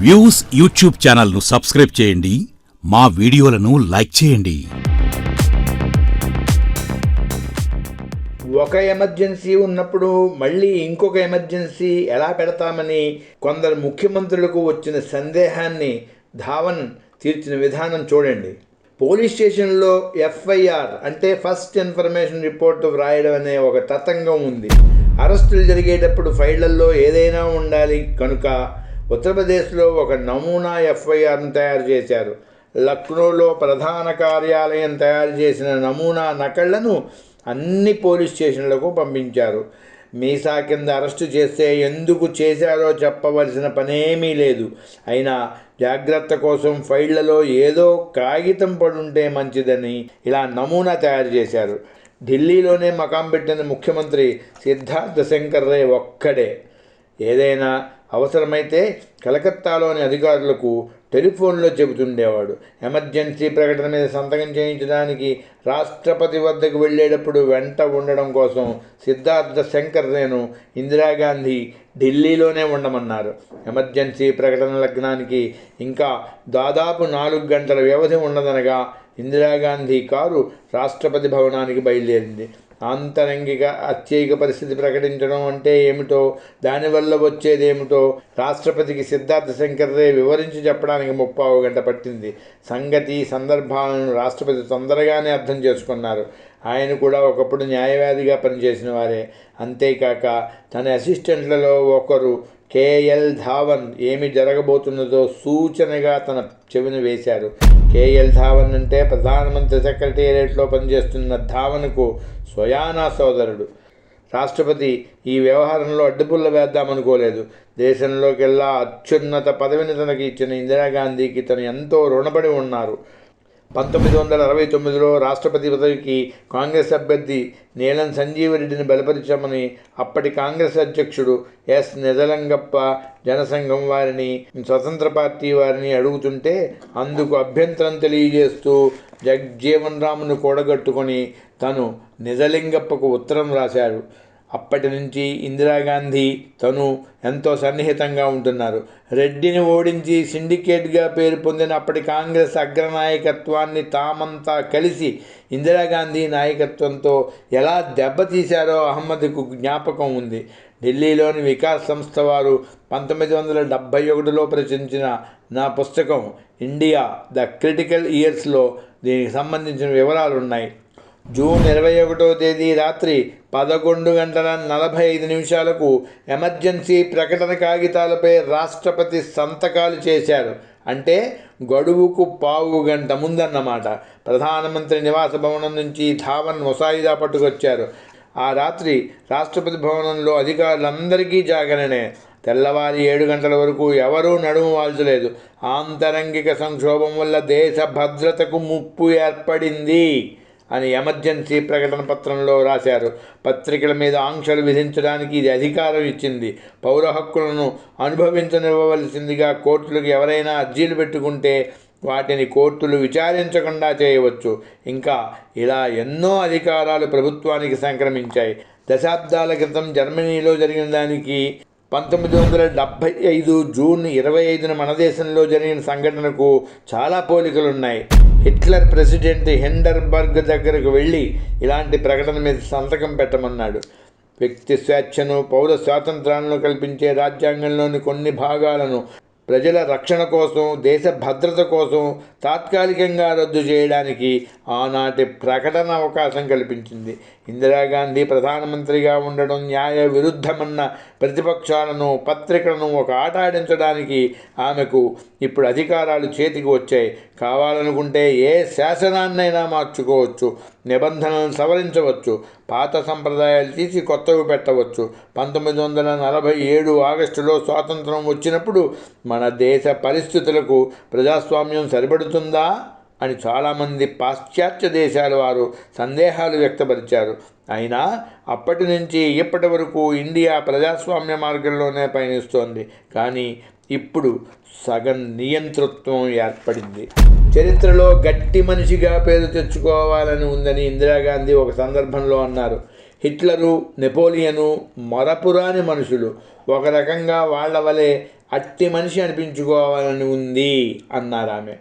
Views YouTube ఛానల్ను subscribe చేయండి. మా వీడియోలను లైక్ చేయండి. ఒక ఎమర్జెన్సీ ఉన్నప్పుడు మళ్ళీ ఇంకొక ఎమర్జెన్సీ ఎలా పెడతామని కొందరు ముఖ్యమంత్రులకు వచ్చిన సందేహాన్ని ధావన్ తీర్చిన విధానం చూడండి. పోలీస్ స్టేషన్లో ఎఫ్ఐఆర్ అంటే ఫస్ట్ ఇన్ఫర్మేషన్ రిపోర్ట్ వ్రాయడం అనే ఒక తతంగం ఉంది. అరెస్టులు జరిగేటప్పుడు ఫైళ్ళల్లో ఏదైనా ఉండాలి కనుక ఉత్తరప్రదేశ్లో ఒక నమూనా ఎఫ్ఐఆర్ను తయారు చేశారు. లక్నోలో ప్రధాన కార్యాలయం తయారు చేసిన నమూనా నకళ్ళను అన్ని పోలీస్ స్టేషన్లకు పంపించారు. మీసా కింద అరెస్టు చేస్తే ఎందుకు చేశారో చెప్పవలసిన పనేమీ లేదు. అయినా జాగ్రత్త కోసం ఫైళ్ళలో ఏదో కాగితం పడుంటే మంచిదని ఇలా నమూనా తయారు చేశారు. ఢిల్లీలోనే మకాం పెట్టిన ముఖ్యమంత్రి సిద్ధార్థ శంకర్ రే ఒక్కడే. ఏదైనా అవసరమైతే కలకత్తాలోని అధికారులకు టెలిఫోన్లో చెబుతుండేవాడు. ఎమర్జెన్సీ ప్రకటన మీద సంతకం చేయించడానికి రాష్ట్రపతి వద్దకు వెళ్ళేటప్పుడు వెంట ఉండడం కోసం సిద్ధార్థ శంకర్ నేను ఇందిరాగాంధీ ఢిల్లీలోనే ఉండమన్నారు. ఎమర్జెన్సీ ప్రకటన లగ్నానికి ఇంకా దాదాపు నాలుగు గంటల వ్యవధి ఉన్నదనగా ఇందిరాగాంధీ కారు రాష్ట్రపతి భవనానికి బయలుదేరింది. ఆంతరంగిక అత్యయిక పరిస్థితి ప్రకటించడం అంటే ఏమిటో దానివల్ల వచ్చేదేమిటో రాష్ట్రపతికి సిద్ధార్థ శంకర్ రే వివరించి చెప్పడానికి ముప్పావు గంట పట్టింది. సంగతి సందర్భాలను రాష్ట్రపతి తొందరగానే అర్థం చేసుకున్నారు. ఆయన కూడా ఒకప్పుడు న్యాయవాదిగా పనిచేసిన వారే. అంతేకాక తన అసిస్టెంట్లలో ఒకరు కేఎల్ ధావన్ ఏమి జరగబోతున్నదో సూచనగా తన చెవిని వేశారు. కేఎల్ ధావన్ అంటే ప్రధానమంత్రి సెక్రటేరియట్లో పనిచేస్తున్న ధావన్కు స్వయానా సోదరుడు. రాష్ట్రపతి ఈ వ్యవహారంలో అడ్డుపుల్ల వేద్దామనుకోలేదు. దేశంలోకెల్లా అత్యున్నత పదవిని తనకి ఇచ్చిన ఇందిరాగాంధీకి తను ఎంతో రుణపడి ఉన్నారు. పంతొమ్మిది వందల అరవై తొమ్మిదిలో రాష్ట్రపతి పదవికి కాంగ్రెస్ అభ్యర్థి నీలం సంజీవరెడ్డిని బలపరిచామని అప్పటి కాంగ్రెస్ అధ్యక్షుడు ఎస్ నిజలంగప్ప జనసంఘం వారిని స్వతంత్ర పార్టీ వారిని అడుగుతుంటే అందుకు అభ్యంతరం తెలియజేస్తూ జగ్జీవన్ రామును కూడగట్టుకొని తను నిజలింగప్పకు ఉత్తరం రాశారు. అప్పటి నుంచి ఇందిరాగాంధీ తను ఎంతో సన్నిహితంగా ఉంటున్నారు. రెడ్డిని ఓడించి సిండికేట్గా పేరు పొందిన అప్పటి కాంగ్రెస్ అగ్రనాయకత్వాన్ని తామంతా కలిసి ఇందిరాగాంధీ నాయకత్వంతో ఎలా దెబ్బతీశారో అహ్మద్కు జ్ఞాపకం ఉంది. ఢిల్లీలోని వికాస్ సంస్థ వారు పంతొమ్మిది వందల డెబ్భై ఒకటిలో ప్రచురించిన నా పుస్తకం ఇండియా ద క్రిటికల్ ఇయర్స్లో దీనికి సంబంధించిన వివరాలు ఉన్నాయి జూన్ ఇరవై ఒకటో తేదీ రాత్రి పదకొండు గంటల నలభై ఐదు నిమిషాలకు ఎమర్జెన్సీ ప్రకటన కాగితాలపై రాష్ట్రపతి సంతకాలు చేశారు. అంటే గడువుకు పావు గంట ముందన్నమాట. ప్రధానమంత్రి నివాస భవనం నుంచి ధావన్ ముసాయిదా పట్టుకొచ్చారు. ఆ రాత్రి రాష్ట్రపతి భవనంలో అధికారులందరికీ జాగరణే. తెల్లవారి ఏడు గంటల వరకు ఎవరూ నడుము వాల్చలేదు. ఆంతరంగిక సంక్షోభం వల్ల దేశ భద్రతకు ముప్పు ఏర్పడింది. అని ఎమర్జెన్సీ ప్రకటన పత్రంలో రాశారు. పత్రికల మీద ఆంక్షలు విధించడానికి ఇది అధికారం ఇచ్చింది. పౌర హక్కులను అనుభవించనివ్వవలసిందిగా కోర్టులకు ఎవరైనా అర్జీలు పెట్టుకుంటే వాటిని కోర్టులు విచారించకుండా చేయవచ్చు. ఇంకా ఇలా ఎన్నో అధికారాలు ప్రభుత్వానికి సంక్రమించాయి. దశాబ్దాల క్రితం జర్మనీలో జరిగిన దానికి పంతొమ్మిది వందల డెబ్భై ఐదు జూన్ ఇరవై ఐదున మన దేశంలో జరిగిన సంఘటనకు చాలా పోలికలున్నాయి. హిట్లర్ ప్రెసిడెంట్ హెండర్బర్గ్ దగ్గరకు వెళ్ళి ఇలాంటి ప్రకటన మీద సంతకం పెట్టమన్నాడు. వ్యక్తి స్వేచ్ఛను పౌర స్వాతంత్రాలను కల్పించే రాజ్యాంగంలోని కొన్ని భాగాలను ప్రజల రక్షణ కోసం దేశ భద్రత కోసం తాత్కాలికంగా రద్దు చేయడానికి ఆనాటి ప్రకటన అవకాశం కల్పించింది. ఇందిరాగాంధీ ప్రధానమంత్రిగా ఉండడం న్యాయ విరుద్ధమన్న ప్రతిపక్షాలను పత్రికలను ఒక ఆట ఆడించడానికి ఆమెకు ఇప్పుడు అధికారాలు చేతికి వచ్చాయి. కావాలనుకుంటే ఏ శాసనాన్నైనా మార్చుకోవచ్చు నిబంధనలను సవరించవచ్చు పాత సంప్రదాయాలు తీసి కొత్తవి పెట్టవచ్చు. పంతొమ్మిది వందల నలభై ఏడు ఆగస్టులో స్వాతంత్రం వచ్చినప్పుడు మన దేశ పరిస్థితులకు ప్రజాస్వామ్యం సరిపడుతుందా? అని చాలామంది పాశ్చాత్య దేశాల వారు సందేహాలు వ్యక్తపరిచారు. అయినా అప్పటి నుంచి ఇప్పటి వరకు ఇండియా ప్రజాస్వామ్య మార్గంలోనే పయనిస్తోంది. కానీ ఇప్పుడు సగం నియంతృత్వం ఏర్పడింది. చరిత్రలో గట్టి మనిషిగా పేరు తెచ్చుకోవాలని ఉందని ఇందిరాగాంధీ ఒక సందర్భంలో అన్నారు. హిట్లరు నెపోలియను మరపురాని మనుషులు. ఒక రకంగా వాళ్ళ వలె అట్టి మనిషి అనిపించుకోవాలని ఉంది అన్నారు ఆమె.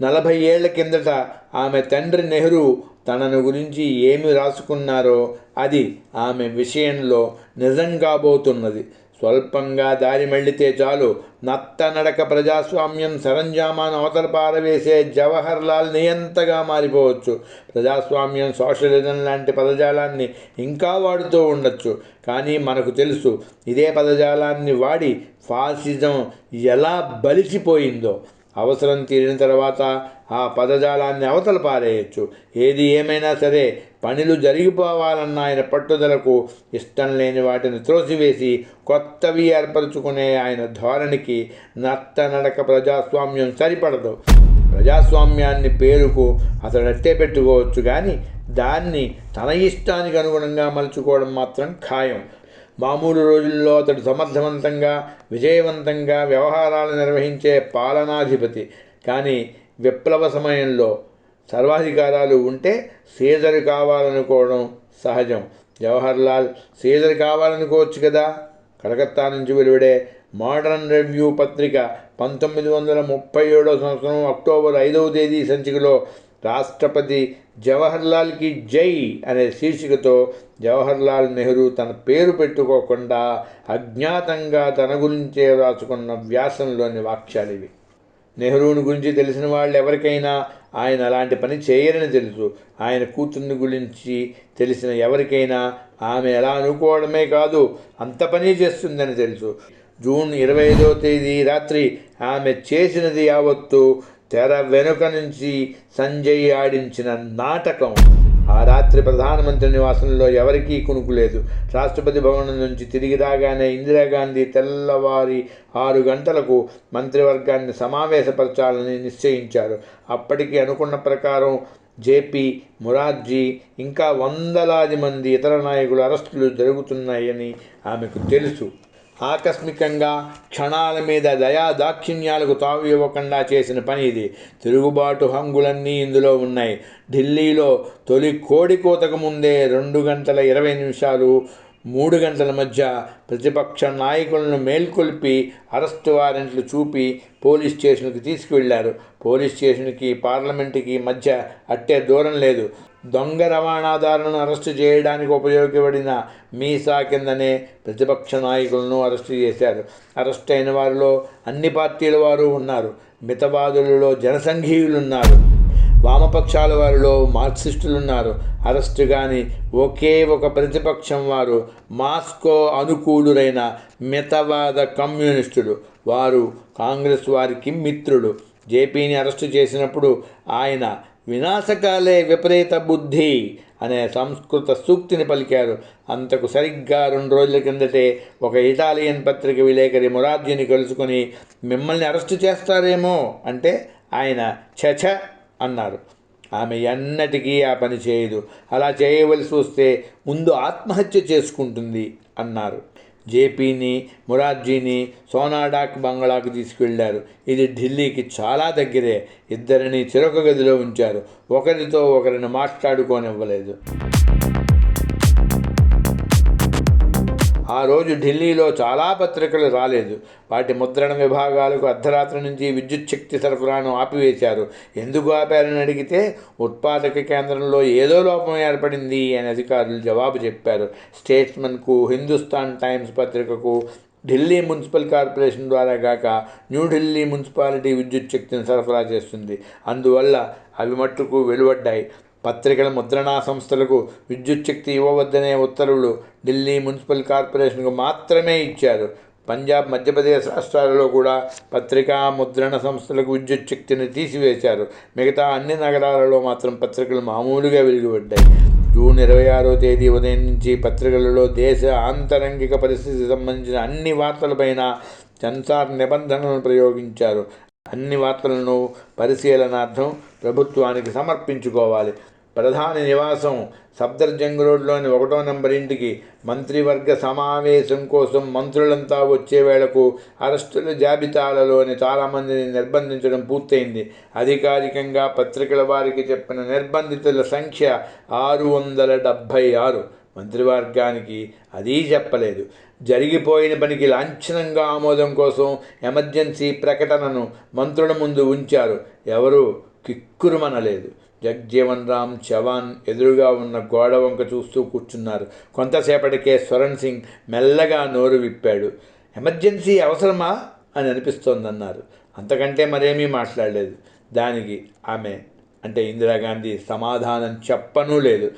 నలభై ఏళ్ళ కిందట ఆమె తండ్రి నెహ్రూ తనను గురించి ఏమి రాసుకున్నారో అది ఆమె విషయంలో నిజం కాబోతున్నది స్వల్పంగా దారి మళ్ళితే చాలు నత్తనడక ప్రజాస్వామ్యం సరంజామాను అవతల పారవేసే జవహర్ లాల్ నియంతగా మారిపోవచ్చు. ప్రజాస్వామ్యం సోషలిజం లాంటి పదజాలాన్ని ఇంకా వాడుతూ ఉండొచ్చు. కానీ మనకు తెలుసు ఇదే పదజాలాన్ని వాడి ఫాసిజం ఎలా బలిసిపోయిందో అవసరం తీరిన తర్వాత ఆ పదజాలాన్ని అవతల పారేయచ్చు. ఏది ఏమైనా సరే పనులు జరిగిపోవాలన్న ఆయన పట్టుదలకు ఇష్టం లేని వాటిని త్రోసివేసి కొత్తవి ఏర్పరచుకునే ఆయన ధోరణికి నత్తనడక ప్రజాస్వామ్యం సరిపడదు. ప్రజాస్వామ్యాన్ని పేరుకు అతడు అట్టే పెట్టుకోవచ్చు కానీ దాన్ని తన ఇష్టానికి అనుగుణంగా మలుచుకోవడం మాత్రం ఖాయం. మామూలు రోజుల్లో అతడు సమర్థవంతంగా విజయవంతంగా వ్యవహారాలు నిర్వహించే పాలనాధిపతి. కానీ విప్లవ సమయంలో సర్వాధికారాలు ఉంటే సీజర్ కావాలనుకోవడం సహజం. జవహర్ లాల్ సీజర్ కావాలనుకోవచ్చు కదా? కలకత్తా నుంచి వెలువడే మోడర్న్ రివ్యూ పత్రిక పంతొమ్మిది వందల ముప్పై ఏడో సంవత్సరం అక్టోబర్ ఐదవ తేదీ సంచికలో రాష్ట్రపతి జవహర్ లాల్కి జై అనే శీర్షికతో జవహర్ లాల్ నెహ్రూ తన పేరు పెట్టుకోకుండా అజ్ఞాతంగా తన గురించే రాసుకున్న వ్యాసంలోని వాక్యాలు ఇవి. నెహ్రూని గురించి తెలిసిన వాళ్ళు ఎవరికైనా ఆయన అలాంటి పని చేయరని తెలుసు. ఆయన కూతుర్ని గురించి తెలిసిన ఎవరికైనా ఆమె ఎలా అనుకోవడమే కాదు అంత పని చేస్తుందని తెలుసు. జూన్ ఇరవై ఐదో తేదీ రాత్రి ఆమె చేసినది యావత్తు తెర వెనుక నుంచి సంజయ్ ఆడించిన నాటకం. ఆ రాత్రి ప్రధానమంత్రి నివాసంలో ఎవరికీ కునుకులేదు రాష్ట్రపతి భవనం నుంచి తిరిగి రాగానే ఇందిరాగాంధీ తెల్లవారి ఆరు గంటలకు మంత్రివర్గాన్ని సమావేశపరచాలని నిశ్చయించారు. అప్పటికి అనుకున్న ప్రకారం జేపీ మురార్జీ ఇంకా వందలాది మంది ఇతర నాయకుల అరెస్టులు జరుగుతున్నాయని ఆమెకు తెలుసు. ఆకస్మికంగా క్షణాల మీద దయా దాక్షిణ్యాలకు తావు ఇవ్వకుండా చేసిన పని ఇది. తిరుగుబాటు హంగులన్నీ ఇందులో ఉన్నాయి. ఢిల్లీలో తొలి కోడి కోతకు ముందే రెండు గంటల ఇరవై నిమిషాలు మూడు గంటల మధ్య ప్రతిపక్ష నాయకులను మేల్కొల్పి అరెస్టు వారెంట్లు చూపి పోలీస్ స్టేషన్కి తీసుకువెళ్ళారు. పోలీస్ స్టేషన్కి పార్లమెంటుకి మధ్య అట్టే దూరం లేదు. దొంగ రవాణాదారులను అరెస్టు చేయడానికి ఉపయోగపడిన మీసా కిందనే ప్రతిపక్ష నాయకులను అరెస్టు చేశారు. అరెస్ట్ అయిన వారిలో అన్ని పార్టీల వారు ఉన్నారు. మితవాదులలో జనసంఘీయులున్నారు. వామపక్షాల వారిలో మార్క్సిస్టులున్నారు. అరెస్టు కానీ ఒకే ఒక ప్రతిపక్షం వారు మాస్కో అనుకూలురైన మితవాద కమ్యూనిస్టులు. వారు కాంగ్రెస్ వారికి మిత్రులు. జేపీని అరెస్టు చేసినప్పుడు ఆయన వినాశకాలే విపరీత బుద్ధి అనే సంస్కృత సూక్తిని పలికారు. అంతకు సరిగ్గా రెండు రోజుల కిందటే ఒక ఇటాలియన్ పత్రిక విలేకరి మురార్జీని కలుసుకొని మిమ్మల్ని అరెస్టు చేస్తారేమో అంటే ఆయన చచ అన్నారు. ఆమె ఎన్నటికీ ఆ పని చేయదు. అలా చేయవలసి వస్తే ముందు ఆత్మహత్య చేసుకుంటుంది అన్నారు. జేపీని మురార్జీని సోనాడాక్ బంగ్లాకు తీసుకెళ్ళారు. ఇది ఢిల్లీకి చాలా దగ్గరే. ఇద్దరిని చిరొక గదిలో ఉంచారు. ఒకరితో ఒకరిని మాట్లాడుకోనివ్వలేదు. ఆ రోజు ఢిల్లీలో చాలా పత్రికలు రాలేదు. వాటి ముద్రణ విభాగాలకు అర్ధరాత్రి నుంచి విద్యుత్ శక్తి సరఫరాను ఆపివేశారు. ఎందుకు ఆపారని అడిగితే ఉత్పాదక కేంద్రంలో ఏదో లోపం ఏర్పడింది అని అధికారులు జవాబు చెప్పారు. స్టేట్స్మన్కు హిందుస్థాన్ టైమ్స్ పత్రికకు ఢిల్లీ మున్సిపల్ కార్పొరేషన్ ద్వారా గాక న్యూఢిల్లీ మున్సిపాలిటీ విద్యుత్ శక్తిని సరఫరా చేస్తుంది. అందువల్ల అవి మట్టుకు వెలువడ్డాయి. పత్రికల ముద్రణా సంస్థలకు విద్యుత్ శక్తి ఇవ్వవద్దనే ఉత్తర్వులు ఢిల్లీ మున్సిపల్ కార్పొరేషన్కు మాత్రమే ఇచ్చారు. పంజాబ్ మధ్యప్రదేశ్ రాష్ట్రాలలో కూడా పత్రికా ముద్రణ సంస్థలకు విద్యుత్ శక్తిని తీసివేశారు. మిగతా అన్ని నగరాలలో మాత్రం పత్రికలు మామూలుగా వెలుగుపడ్డాయి. జూన్ ఇరవై ఆరో తేదీ ఉదయం నుంచి పత్రికలలో దేశ ఆంతరంగిక పరిస్థితికి సంబంధించిన అన్ని వార్తలపైన సెన్సార్ నిబంధనలను ప్రయోగించారు. అన్ని వార్తలను పరిశీలనార్థం ప్రభుత్వానికి సమర్పించుకోవాలి. ప్రధాని నివాసం సఫ్దర్జంగ్ రోడ్లోని ఒకటో నంబర్ ఇంటికి మంత్రివర్గ సమావేశం కోసం మంత్రులంతా వచ్చే వేళకు అరెస్టుల జాబితాలలోని చాలామందిని నిర్బంధించడం పూర్తయింది. అధికారికంగా పత్రికల వారికి చెప్పిన నిర్బంధితుల సంఖ్య ఆరు వందల డెబ్భై ఆరు. మంత్రివర్గానికి అదీ చెప్పలేదు. జరిగిపోయిన పనికి లాంఛనంగా ఆమోదం కోసం ఎమర్జెన్సీ ప్రకటనను మంత్రుల ముందు ఉంచారు. ఎవరూ కిక్కురుమనలేదు. జగ్జీవన్ రామ్ చవాన్ ఎదురుగా ఉన్న గోడ వంక చూస్తూ కూర్చున్నారు. కొంతసేపటికే స్వరణ్ సింగ్ మెల్లగా నోరు విప్పాడు. ఎమర్జెన్సీ అవసరమా? అని అనిపిస్తోందన్నారు. అంతకంటే మరేమీ మాట్లాడలేదు. దానికి ఆమె అంటే ఇందిరాగాంధీ సమాధానం చెప్పనూ లేదు.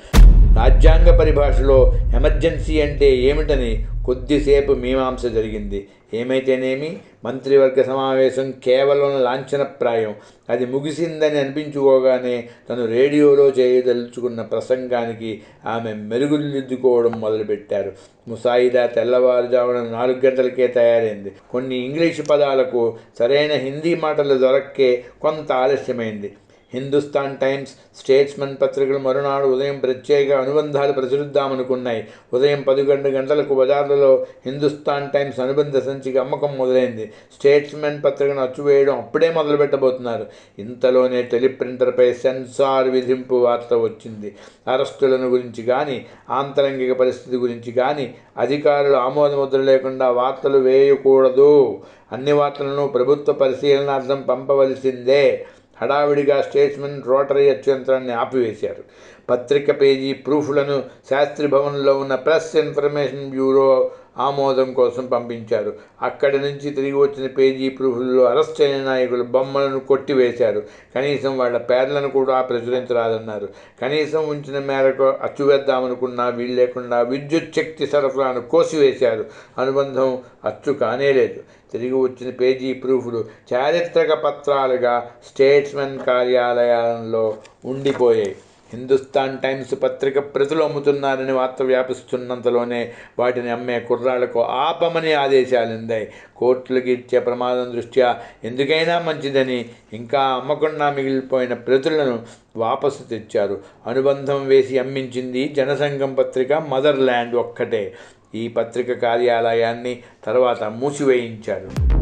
రాజ్యాంగ పరిభాషలో ఎమర్జెన్సీ అంటే ఏమిటని కొద్దిసేపు మీమాంస జరిగింది. ఏమైతేనేమి? మంత్రివర్గ సమావేశం కేవలం లాంఛనప్రాయం. అది ముగిసిందని అనిపించుకోగానే తను రేడియోలో చేయదలుచుకున్న ప్రసంగానికి ఆమె మెరుగుదిద్దుకోవడం మొదలుపెట్టారు. ముసాయిదా తెల్లవారుజామున నాలుగు గంటలకే తయారైంది. కొన్ని ఇంగ్లీషు పదాలకు సరైన హిందీ మాటలు దొరక్కే కొంత ఆలస్యమైంది. హిందుస్థాన్ టైమ్స్ స్టేట్స్మెన్ పత్రికలు మరునాడు ఉదయం ప్రత్యేక అనుబంధాలు ప్రచురిద్దామనుకున్నాయి. ఉదయం పదకొండు గంటలకు బజార్లలో హిందుస్థాన్ టైమ్స్ అనుబంధ సంచిక అమ్మకం మొదలైంది. స్టేట్స్మెన్ పత్రికను అచ్చువేయడం అప్పుడే మొదలు పెట్టబోతున్నారు ఇంతలోనే టెలిప్రింటర్పై సెన్సార్ విధింపు వార్త వచ్చింది. అరెస్టులను గురించి కానీ ఆంతరంగిక పరిస్థితి గురించి కానీ అధికారులు ఆమోదముద్ర లేకుండా వార్తలు వేయకూడదు. అన్ని వార్తలను ప్రభుత్వ పరిశీలనార్థం పంపవలసిందే. హడావిడిగా స్టేట్స్మెన్ రోటరీ అత్యంతరాన్ని ఆపివేశారు. పత్రిక పేజీ ప్రూఫ్లను శాస్త్రి భవన్లో ఉన్న ప్రెస్ ఇన్ఫర్మేషన్ బ్యూరో ఆమోదం కోసం పంపించారు. అక్కడి నుంచి తిరిగి వచ్చిన పేజీ ప్రూఫ్లలో అరెస్ట్ అయిన నాయకులు బొమ్మలను కొట్టివేశారు. కనీసం వాళ్ళ పేర్లను కూడా ప్రచురించరాదన్నారు. కనీసం ఉంచిన మేరకు అచ్చువేద్దామనుకున్నా వీలు లేకుండా విద్యుత్ శక్తి సరఫరాను కోసివేశారు. అనుబంధం అచ్చు కానేలేదు తిరిగి వచ్చిన పేజీ ప్రూఫ్లు చారిత్రక పత్రాలుగా స్టేట్స్మెన్ కార్యాలయాలలో ఉండిపోయాయి. హిందుస్థాన్ టైమ్స్ పత్రిక ప్రజలు అమ్ముతున్నారని వార్త వ్యాపిస్తున్నంతలోనే వాటిని అమ్మే కుర్రాళ్ళకు ఆపమని ఆదేశాలు అందాయి కోర్టులకు ఇచ్చే ప్రమాదం దృష్ట్యా ఎందుకైనా మంచిదని ఇంకా అమ్మకుండా మిగిలిపోయిన ప్రతులను వాపసు తెచ్చారు. అనుబంధం వేసి అమ్మించింది జనసంఘం పత్రిక మదర్ల్యాండ్ ఒక్కటే. ఈ పత్రిక కార్యాలయాన్ని తర్వాత మూసివేయించారు.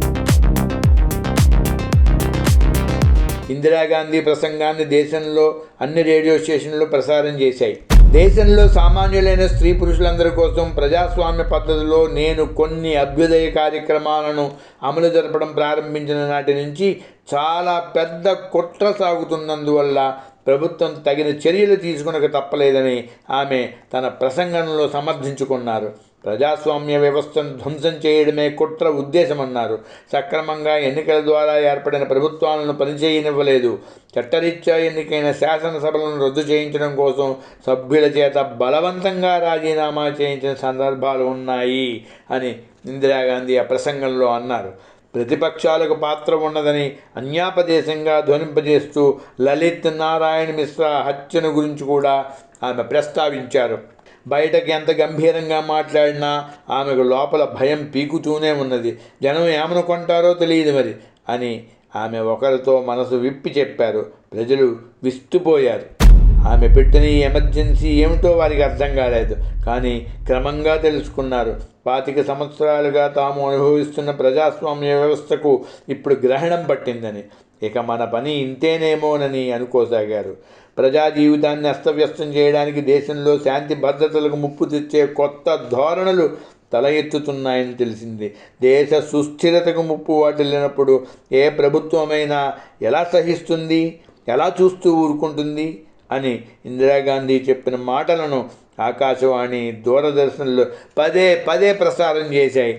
ఇందిరాగాంధీ ప్రసంగాన్ని దేశంలో అన్ని రేడియో స్టేషన్లు ప్రసారం చేశాయి. దేశంలో సామాన్యులైన స్త్రీ పురుషులందరి కోసం ప్రజాస్వామ్య పద్ధతిలో నేను కొన్ని అభ్యుదయ కార్యక్రమాలను అమలు జరపడం ప్రారంభించిన నాటి నుంచి చాలా పెద్ద కుట్ర సాగుతున్నందువల్ల ప్రభుత్వం తగిన చర్యలు తీసుకునక తప్పలేదని ఆమె తన ప్రసంగంలో సమర్థించుకున్నారు. ప్రజాస్వామ్య వ్యవస్థను ధ్వంసం చేయడమే కుట్ర ఉద్దేశమన్నారు. సక్రమంగా ఎన్నికల ద్వారా ఏర్పడిన ప్రభుత్వాలను పనిచేయనివ్వలేదు. చట్టరీత్యా ఎన్నికైన శాసనసభలను రద్దు చేయించడం కోసం సభ్యుల చేత బలవంతంగా రాజీనామా చేయించిన సందర్భాలు ఉన్నాయి అని ఇందిరాగాంధీ ఆ ప్రసంగంలో అన్నారు. ప్రతిపక్షాలకు పాత్ర ఉన్నదని అన్యాపదేశంగా ధ్వనింపజేస్తూ లలిత్ నారాయణ మిశ్రా హత్యను గురించి కూడా ఆమె ప్రస్తావించారు. బయటకి ఎంత గంభీరంగా మాట్లాడినా ఆమెకు లోపల భయం పీకుతూనే ఉన్నది. జనం ఏమనుకుంటారో తెలియదు మరి అని ఆమె ఒకరితో మనసు విప్పి చెప్పారు. ప్రజలు విస్తుపోయారు. ఆమె పెట్టిన ఈ ఎమర్జెన్సీ ఏమిటో వారికి అర్థం కాలేదు. కానీ క్రమంగా తెలుసుకున్నారు. పాతిక సంవత్సరాలుగా తాము అనుభవిస్తున్న ప్రజాస్వామ్య వ్యవస్థకు ఇప్పుడు గ్రహణం పట్టిందని. ఇక మన పని ఇంతేనేమోనని అనుకోసాగారు. ప్రజా జీవితాన్ని అస్తవ్యస్తం చేయడానికి దేశంలో శాంతి భద్రతలకు ముప్పు తెచ్చే కొత్త ధోరణులు తల ఎత్తుతున్నాయని తెలిసింది. దేశ సుస్థిరతకు ముప్పు వాటిల్లినప్పుడు ఏ ప్రభుత్వమైనా ఎలా సహిస్తుంది ఎలా చూస్తూ ఊరుకుంటుంది అని ఇందిరాగాంధీ చెప్పిన మాటలను ఆకాశవాణి దూరదర్శన్లు పదే పదే ప్రసారం చేశాయి.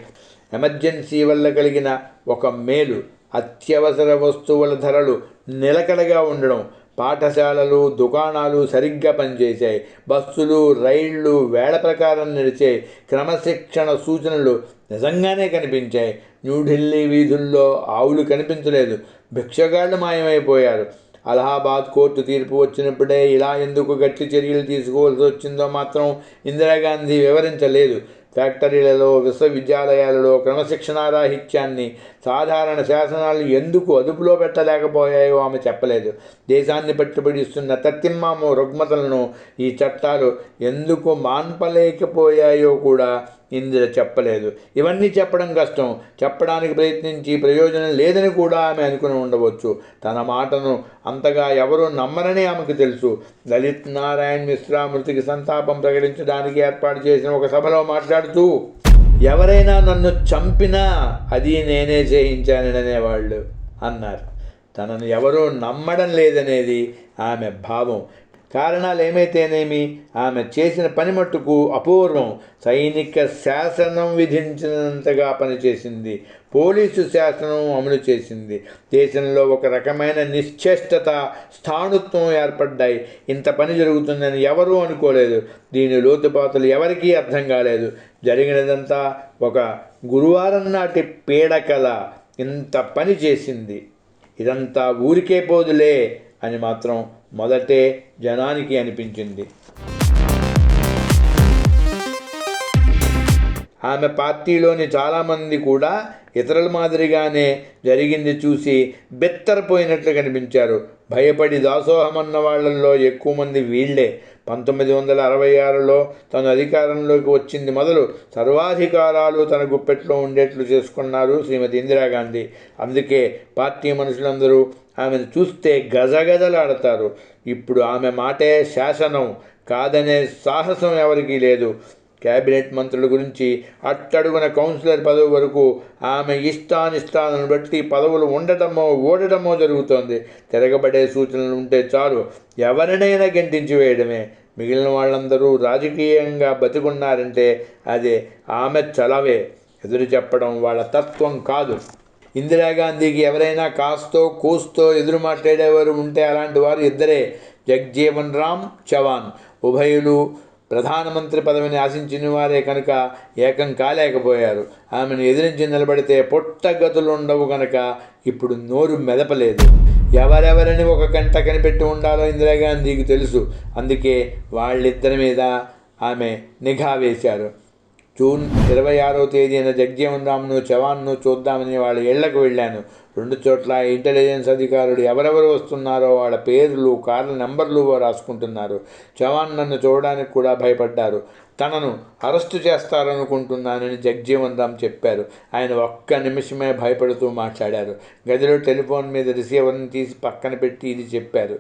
ఎమర్జెన్సీ వల్ల కలిగిన ఒక మేలు అత్యవసర వస్తువుల ధరలు నిలకడగా ఉండడం పాఠశాలలు దుకాణాలు సరిగ్గా పనిచేశాయి. బస్సులు రైళ్ళు వేళ ప్రకారం నడిచే క్రమశిక్షణ సూచనలు నిజంగానే కనిపించాయి. న్యూఢిల్లీ వీధుల్లో ఆవులు కనిపించలేదు. భిక్షగాళ్ళు మాయమైపోయారు. అలహాబాద్ కోర్టు తీర్పు వచ్చినప్పుడే ఇలా ఎందుకు గట్టి చర్యలు తీసుకోవాల్సి వచ్చిందో మాత్రం ఇందిరాగాంధీ వివరించలేదు. ఫ్యాక్టరీలలో విశ్వవిద్యాలయాలలో క్రమశిక్షణారాహిత్యాన్ని సాధారణ శాసనాలు ఎందుకు అదుపులో పెట్టలేకపోయాయో ఆమె చెప్పలేదు. దేశాన్ని పట్టుబడిస్తున్న తత్తిమ్మాము రుగ్మతలను ఈ చట్టాలు ఎందుకు మాన్పలేకపోయాయో కూడా ఇందిర చెప్పలేదు. ఇవన్నీ చెప్పడం కష్టం. చెప్పడానికి ప్రయత్నించి ప్రయోజనం లేదని కూడా ఆమె అనుకుని ఉండవచ్చు. తన మాటను అంతగా ఎవరూ నమ్మరని ఆమెకు తెలుసు. లలిత్ నారాయణ్ మిశ్రా మృతికి సంతాపం ప్రకటించడానికి ఏర్పాటు చేసిన ఒక సభలో మాట్లాడుతూ ఎవరైనా నన్ను చంపినా అది నేనే చేయించానని అనేవాళ్ళు అన్నారు. తనను ఎవరూ నమ్మడం లేదనేది ఆమె భావం. కారణాలు ఏమైతేనేమి ఆమె చేసిన పని మట్టుకు అపూర్వం. సైనిక శాసనం విధించినంతగా పనిచేసింది. పోలీసు శాసనం అమలు చేసింది. దేశంలో ఒక రకమైన నిశ్చేష్టత స్థాణుత్వం ఏర్పడ్డాయి. ఇంత పని జరుగుతుందని ఎవరూ అనుకోలేదు. దీని లోతుపాతులు ఎవరికీ అర్థం కాలేదు. జరిగినదంతా ఒక గురువారం నాటి పీడకల. ఇంత పని చేసింది. ఇదంతా ఊరికే పోదులే అని మాత్రం మొదటే జనానికి అనిపించింది. ఆమె పార్టీలోని చాలామంది కూడా ఇతరుల మాదిరిగానే జరిగింది చూసి బెత్తరపోయినట్లు కనిపించారు. భయపడి దాసోహమన్న వాళ్ళల్లో ఎక్కువ మంది వీళ్ళే పంతొమ్మిది వందల అరవై ఆరులో తను అధికారంలోకి వచ్చింది మొదలు సర్వాధికారాలు తన గుప్పెట్లో ఉండేట్లు చేసుకున్నారు శ్రీమతి ఇందిరాగాంధీ. అందుకే పార్టీ మనుషులందరూ ఆమెను చూస్తే గజగజలాడతారు. ఇప్పుడు ఆమె మాటే శాసనం కాదనే సాహసం ఎవరికీ లేదు. క్యాబినెట్ మంత్రుల గురించి అట్టడుగున కౌన్సిలర్ పదవి వరకు ఆమె ఇష్టానిష్టాలను బట్టి పదవులు ఉండటమో ఓడటమో జరుగుతోంది. తిరగబడే సూచనలు ఉంటే చాలు ఎవరినైనా గెంటించి వేయడమే. మిగిలిన వాళ్ళందరూ రాజకీయంగా బతికున్నారంటే అది ఆమె చలవే. ఎదురు చెప్పడం వాళ్ళ తత్వం కాదు. ఇందిరాగాంధీకి ఎవరైనా కాస్తో కూస్తో ఎదురు మాట్లాడేవారు ఉంటే అలాంటి వారు ఇద్దరే. జగ్జీవన్ రామ్ చవాన్ ఉభయులు ప్రధానమంత్రి పదవిని ఆశించిన వారే కనుక ఏకం కాలేకపోయారు. ఆమెను ఎదిరించి నిలబడితే పుట్టగతులు ఉండవు కనుక ఇప్పుడు నోరు మెదపలేదు. ఎవరెవరని ఒక గంట కనిపెట్టి ఉండాలో ఇందిరాగాంధీకి తెలుసు. అందుకే వాళ్ళిద్దరి మీద ఆమె నిఘా వేశారు. జూన్ ఇరవై ఆరో తేదీన జగ్జీవన్ రామ్ను చవాన్ను చూద్దామని వాళ్ళ ఇళ్ళకు వెళ్ళాను. రెండు చోట్ల ఇంటెలిజెన్స్ అధికారులు ఎవరెవరు వస్తున్నారో వాళ్ళ పేర్లు కార్ల నెంబర్లు రాసుకుంటున్నారు. చవాన్ నన్ను చూడడానికి కూడా భయపడ్డారు. తనను అరెస్టు చేస్తారనుకుంటున్నానని జగ్జీవన్ రామ్ చెప్పారు. ఆయన ఒక్క నిమిషమే భయపడుతూ మాట్లాడారు. గదిలో టెలిఫోన్ మీద రిసీవర్ని తీసి పక్కన పెట్టి ఇది చెప్పారు.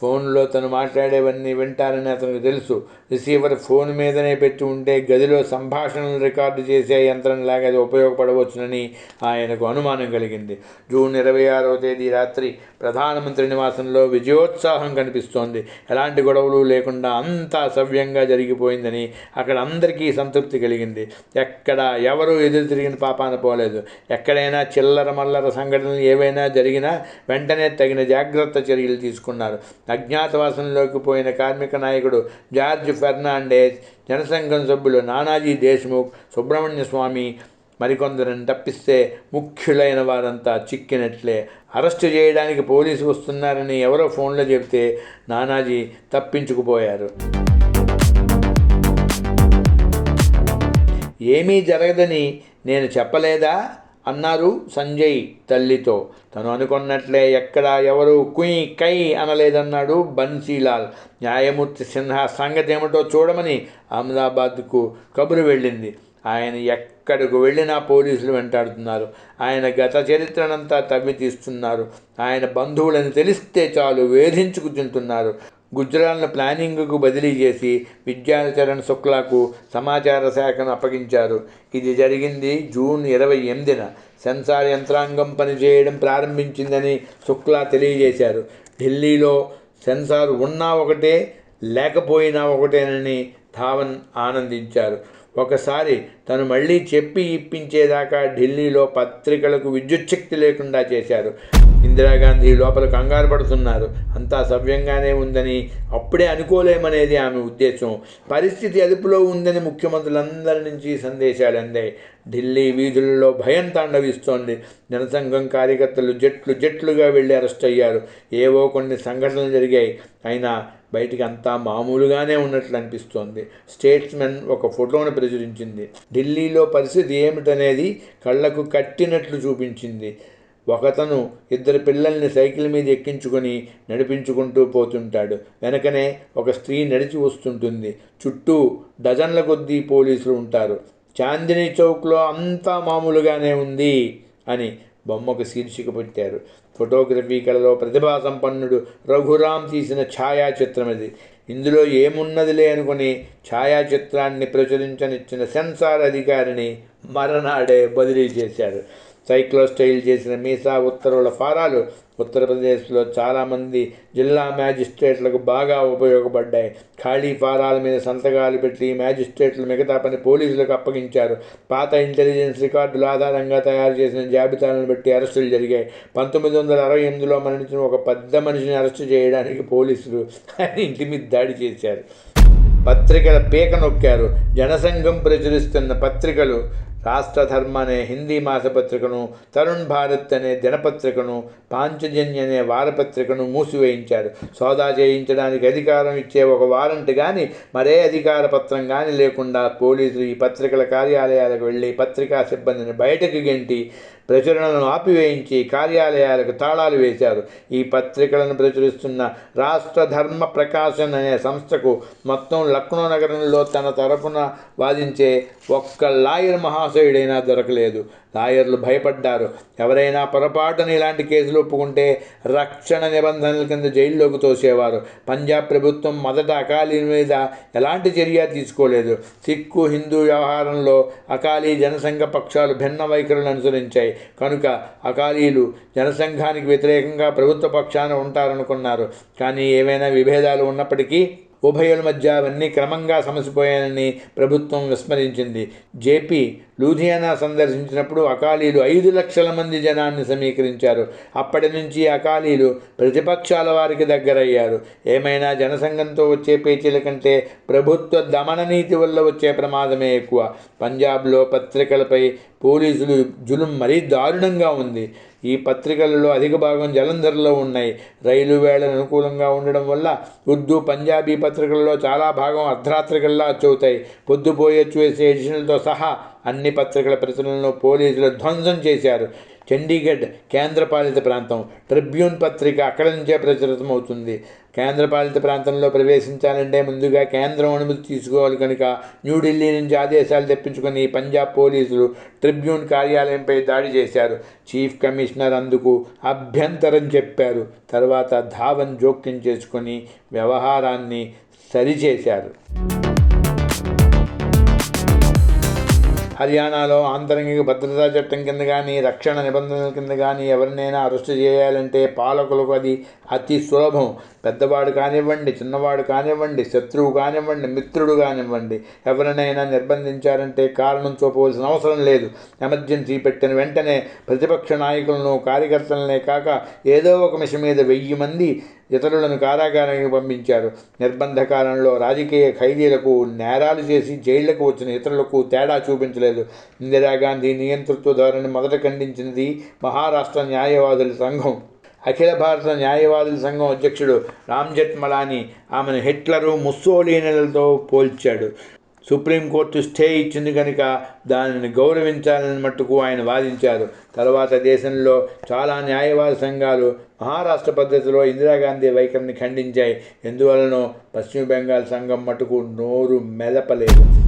ఫోన్లో తను మాట్లాడేవన్నీ వింటారని అతనికి తెలుసు. రిసీవర్ ఫోన్ మీదనే పెట్టి ఉంటే గదిలో సంభాషణలు రికార్డు చేసే యంత్రంలాగా అది ఉపయోగపడవచ్చునని ఆయనకు అనుమానం కలిగింది. జూన్ ఇరవై ఆరవ తేదీ రాత్రి ప్రధానమంత్రి నివాసంలో విజయోత్సాహం కనిపిస్తోంది. ఎలాంటి గొడవలు లేకుండా అంతా సవ్యంగా జరిగిపోయిందని అక్కడ అందరికీ సంతృప్తి కలిగింది. ఎక్కడ ఎవరు ఎదురు తిరిగిన పాపాన పోలేదు. ఎక్కడైనా చిల్లర మల్లర సంఘటనలు ఏవైనా జరిగినా వెంటనే తగిన జాగ్రత్త చర్యలు తీసుకున్నారు. అజ్ఞాతవాసంలోకి పోయిన కార్మిక నాయకుడు జార్జ్ ఫెర్నాండేజ్ జనసంఘం సభ్యులు నానాజీ దేశ్ముఖ్ సుబ్రహ్మణ్య స్వామి మరికొందరిని తప్పిస్తే ముఖ్యులైన వారంతా చిక్కినట్లే. అరెస్టు చేయడానికి పోలీసు వస్తున్నారని ఎవరో ఫోన్లో చెబితే నానాజీ తప్పించుకుపోయారు. ఏమీ జరగదని నేను చెప్పలేదా? అన్నారు సంజయ్ తల్లితో. తను అనుకున్నట్లే ఎక్కడ ఎవరు కుయ్ కై అనలేదన్నాడు బన్సీలాల్. న్యాయమూర్తి సిన్హా సంగతి ఏమిటో చూడమని అహ్మదాబాద్కు కబురు వెళ్ళింది. ఆయన ఎక్కడికి వెళ్ళినా పోలీసులు వెంటాడుతున్నారు. ఆయన గత చరిత్రనంతా తవ్వి తీస్తున్నారు. ఆయన బంధువులను తెలిస్తే చాలు వేధించుకు తింటున్నారు. గుజరాల్ను ప్లానింగ్కు బదిలీ చేసి విద్యాచరణ్ శుక్లాకు సమాచార శాఖను అప్పగించారు. ఇది జరిగింది జూన్ ఇరవై ఎనిమిదిన. సెన్సార్ యంత్రాంగం పనిచేయడం ప్రారంభించిందని శుక్లా తెలియజేశారు. ఢిల్లీలో సెన్సార్ ఉన్నా ఒకటే లేకపోయినా ఒకటేనని ధావన్ ఆనందించారు. ఒకసారి తను మళ్ళీ చెప్పి ఇప్పించేదాకా ఢిల్లీలో పత్రికలకు విద్యుచ్ఛక్తి లేకుండా చేశారు. ఇందిరాగాంధీ లోపల కంగారు పడుతున్నారు. అంతా సవ్యంగానే ఉందని అప్పుడే అనుకోలేమనేది ఆమె ఉద్దేశం. పరిస్థితి అదుపులో ఉందని ముఖ్యమంత్రులందరి నుంచి సందేశాలు అందాయి. ఢిల్లీ వీధులలో భయం తాండవిస్తోంది. జనసంఘం కార్యకర్తలు జట్లు జట్లుగా వెళ్ళి అరెస్ట్ అయ్యారు. ఏవో కొన్ని సంఘటనలు జరిగాయి. అయినా బయటికి అంతా మామూలుగానే ఉన్నట్లు అనిపిస్తోంది. స్టేట్స్మెన్ ఒక ఫోటోను ప్రచురించింది. ఢిల్లీలో పరిస్థితి ఏమిటనేది కళ్ళకు కట్టినట్లు చూపించింది. ఒకతను ఇద్దరు పిల్లల్ని సైకిల్ మీద ఎక్కించుకొని నడిపించుకుంటూ పోతుంటాడు. వెనకనే ఒక స్త్రీ నడిచి వస్తుంటుంది. చుట్టూ డజన్ల కొద్దీ పోలీసులు ఉంటారు. చాందినీ చౌక్లో అంతా మామూలుగానే ఉంది అని బొమ్మకు శీర్షిక పెట్టారు. ఫోటోగ్రఫీ కళలో ప్రతిభా సంపన్నుడు రఘురామ్ తీసిన ఛాయాచిత్రం ఇది. ఇందులో ఏమున్నదిలే అనుకుని ఛాయాచిత్రాన్ని ప్రచురించనిచ్చిన సెన్సార్ అధికారిని మరనాడే బదిలీ చేశారు. సైక్లో స్టైల్ చేసిన మీసా ఉత్తర్వుల ఫారాలు ఉత్తరప్రదేశ్లో చాలామంది జిల్లా మ్యాజిస్ట్రేట్లకు బాగా ఉపయోగపడ్డాయి. ఖాళీ ఫారాల మీద సంతకాలు పెట్టి మ్యాజిస్ట్రేట్లు మిగతా పని పోలీసులకు అప్పగించారు. పాత ఇంటెలిజెన్స్ రికార్డుల ఆధారంగా తయారు చేసిన జాబితాలను బట్టి అరెస్టులు జరిగాయి. పంతొమ్మిది వందల అరవై ఎనిమిదిలో మరణించిన ఒక పెద్ద మనిషిని అరెస్టు చేయడానికి పోలీసులు ఆయన ఇంటి మీద దాడి చేశారు. పత్రికల పీక నొక్కారు. జనసంఘం ప్రచురిస్తున్న పత్రికలు రాష్ట్రధర్మ అనే హిందీ మాసపత్రికను తరుణ్ భారత్ అనే దినపత్రికను పాంచజన్య అనే వారపత్రికను మూసివేయించారు. సోదా చేయించడానికి అధికారం ఇచ్చే ఒక వారంట్ కానీ మరే అధికార పత్రం కానీ లేకుండా పోలీసులు ఈ పత్రికల కార్యాలయాలకు వెళ్ళి పత్రికా సిబ్బందిని బయటకు గెంటి ప్రచురణలను ఆపివేయించి కార్యాలయాలకు తాళాలు వేశారు. ఈ పత్రికలను ప్రచురిస్తున్న రాష్ట్ర ధర్మ ప్రకాశన్ అనే సంస్థకు మొత్తం లక్నో నగరంలో తన తరపున వాదించే ఒక్క లాయర్ మహాశయుడైనా దొరకలేదు. లాయర్లు భయపడ్డారు. ఎవరైనా పొరపాటున ఇలాంటి కేసులు ఒప్పుకుంటే రక్షణ నిబంధనల కింద జైల్లోకి తోసేవారు. పంజాబ్ ప్రభుత్వం మొదట అకాలీ మీద ఎలాంటి చర్య తీసుకోలేదు. సిక్కు హిందూ వ్యవహారంలో అకాలీ జనసంఘ పక్షాలు భిన్న వైఖరులను అనుసరించాయి. కనుక అకాలీలు జనసంఘానికి వ్యతిరేకంగా ప్రభుత్వ పక్షాన ఉంటారనుకున్నారు. కానీ ఏమైనా విభేదాలు ఉన్నప్పటికీ ఉభయుల మధ్య అవన్నీ క్రమంగా సమసిపోయాయని ప్రభుత్వం విస్మరించింది. జేపీ లూధియానా సందర్శించినప్పుడు అకాలీలు ఐదు లక్షల మంది జనాన్ని సమీకరించారు. అప్పటి నుంచి అకాలీలు ప్రతిపక్షాల వారికి దగ్గరయ్యారు. ఏమైనా జనసంఘంతో వచ్చే పేచీల కంటే ప్రభుత్వ దమన నీతి వల్ల వచ్చే ప్రమాదమే ఎక్కువ. పంజాబ్లో పత్రికలపై పోలీసులు జులుం మరీ దారుణంగా ఉంది. ఈ పత్రికలలో అధిక భాగం జలంధర్లో ఉన్నాయి. రైలు వేళ అనుకూలంగా ఉండడం వల్ల ఉర్దూ పంజాబీ పత్రికలలో చాలా భాగం అర్ధరాత్రికల్లా అచ్చవుతాయి. పొద్దుపోయొచ్చు వేసే ఎడిషన్లతో సహా అన్ని పత్రికల ప్రచురణలను పోలీసులు ధ్వంసం చేశారు. చండీగఢ్ కేంద్రపాలిత ప్రాంతం ట్రిబ్యూన్ పత్రిక అక్కడి నుంచే ప్రచురితమవుతుంది. కేంద్రపాలిత ప్రాంతంలో ప్రవేశించాలంటే ముందుగా కేంద్రం అనుమతి తీసుకోవాలి కనుక న్యూఢిల్లీ నుంచి ఆదేశాలు తెప్పించుకుని పంజాబ్ పోలీసులు ట్రిబ్యూన్ కార్యాలయంపై దాడి చేశారు. చీఫ్ కమిషనర్ అందుకు అభ్యంతరం చెప్పారు. తర్వాత ధావన్ జోక్యం చేసుకొని వ్యవహారాన్ని సరిచేశారు. హర్యానాలో ఆంతరంగిక భద్రతా చట్టం కింద కానీ రక్షణ నిబంధనల కింద కానీ ఎవరినైనా అరెస్టు చేయాలంటే పాలకులకు అది అతి సులభం. పెద్దవాడు కానివ్వండి చిన్నవాడు కానివ్వండి శత్రువు కానివ్వండి మిత్రుడు కానివ్వండి ఎవరినైనా నిర్బంధించారంటే కారణం చూపవలసిన అవసరం లేదు. ఎమర్జెన్సీ పెట్టిన వెంటనే ప్రతిపక్ష నాయకులను కార్యకర్తలనే కాక ఏదో ఒక మిషన్ మీద వెయ్యి మంది ఇతరులను కారాగారానికి పంపించారు. నిర్బంధ కాలంలో రాజకీయ ఖైదీలకు నేరాలు చేసి జైళ్ళకు వచ్చిన ఇతరులకు తేడా చూపించలేదు. ఇందిరాగాంధీ నియంతృత్వ ధోరణి మొదట ఖండించినది మహారాష్ట్ర న్యాయవాదుల సంఘం. అఖిల భారత న్యాయవాదుల సంఘం అధ్యక్షుడు రామ్ జెట్మలాని ఆమెను హిట్లరు ముస్సోలీనులతో పోల్చాడు. సుప్రీంకోర్టు స్టే ఇచ్చింది కనుక దానిని గౌరవించాలని మట్టుకు ఆయన వాదించారు. తర్వాత దేశంలో చాలా న్యాయవాద సంఘాలు మహారాష్ట్ర పద్ధతిలో ఇందిరాగాంధీ వైఖరిని ఖండించాయి. ఎందువలనో పశ్చిమ బెంగాల్ సంఘం మటుకు నోరు మెదపలేదు.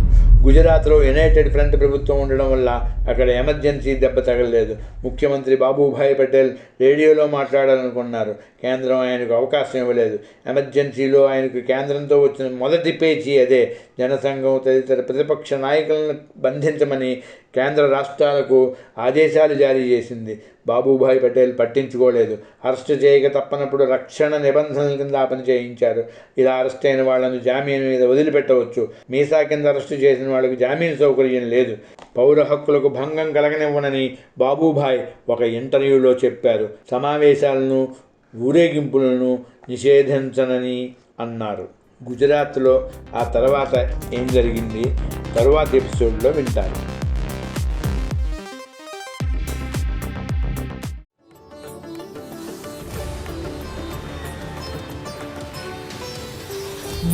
గుజరాత్లో యునైటెడ్ ఫ్రంట్ ప్రభుత్వం ఉండడం వల్ల అక్కడ ఎమర్జెన్సీ దెబ్బ తగలలేదు. ముఖ్యమంత్రి బాబుభాయ్ పటేల్ రేడియోలో మాట్లాడాలనుకున్నారు. కేంద్రం ఆయనకు అవకాశం ఇవ్వలేదు. ఎమర్జెన్సీలో ఆయనకు కేంద్రంతో వచ్చిన మొదటి పేచీ అదే. జనసంఘం తదితర ప్రతిపక్ష నాయకులను బంధించమని కేంద్ర రాష్ట్రాలకు ఆదేశాలు జారీ చేసింది. బాబుభాయ్ పటేల్ పట్టించుకోలేదు. అరెస్ట్ చేయక తప్పనప్పుడు రక్షణ నిబంధనల కింద పని చేయించారు. ఇలా అరెస్ట్ అయిన వాళ్ళను జామీన్ మీద వదిలిపెట్టవచ్చు. మీసా కింద అరెస్ట్ చేసిన వాళ్ళకి జామీన్ సౌకర్యం లేదు. పౌర హక్కులకు భంగం కలగనివ్వనని బాబుభాయ్ ఒక ఇంటర్వ్యూలో చెప్పారు. సమావేశాలను ఊరేగింపులను నిషేధించనని అన్నారు. గుజరాత్లో ఆ తర్వాత ఏం జరిగింది? తరువాత ఎపిసోడ్లో వింటారు.